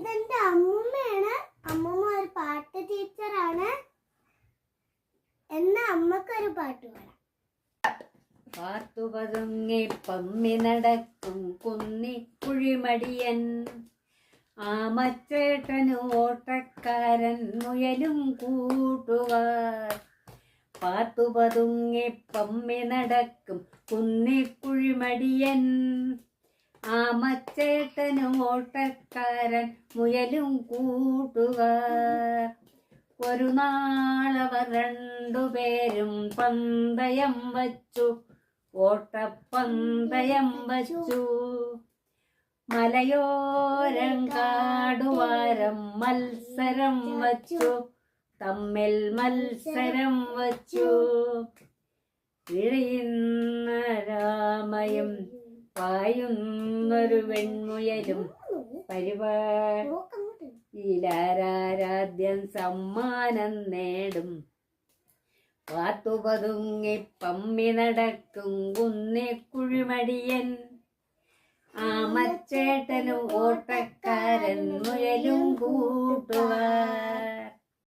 ഇതെന്റെ അമ്മൂമ്മയാണ്. അമ്മൂമ്മ ഒരു പാട്ട് ടീച്ചറാണ്. എന്നാ അമ്മക്കൊരു പാട്ട് പാടാം. പാത്തു പതുങ്ങി പമ്മി നടക്കും കുന്നി കുഴിമടിയൻ. ആമച്ചേട്ടന് ഓട്ടക്കാരൻ മുയലും കൂട്ടുകാർ പാത്തു പതുങ്ങി പമ്മി നടക്കും കുന്നി കുഴിമടിയൻ. ആമച്ചേട്ടനു ഓട്ടക്കാരൻ മുയലും കൂട്ടുകാർ. ഒരു നാളവർ രണ്ടുപേരും പന്തയം വച്ചു. ഓട്ടപ്പന്തയം വച്ചു. മലയോരം കാടുവാരം മത്സരം വച്ചു. തമ്മിൽ മത്സരം വച്ചു. ഇഴയുന്ന രാമയും പായുന്നൊരു വെൺമുയലും പരിപാടിയിലാരാരാദ്യം സമ്മാനം നേടും. പാത്തുപതുങ്ങി പമ്മി നടക്കും കുന്നെ കുഴിമടിയൻ. ആമച്ചേട്ടനും ഓട്ടക്കാരൻ മുയലും കൂ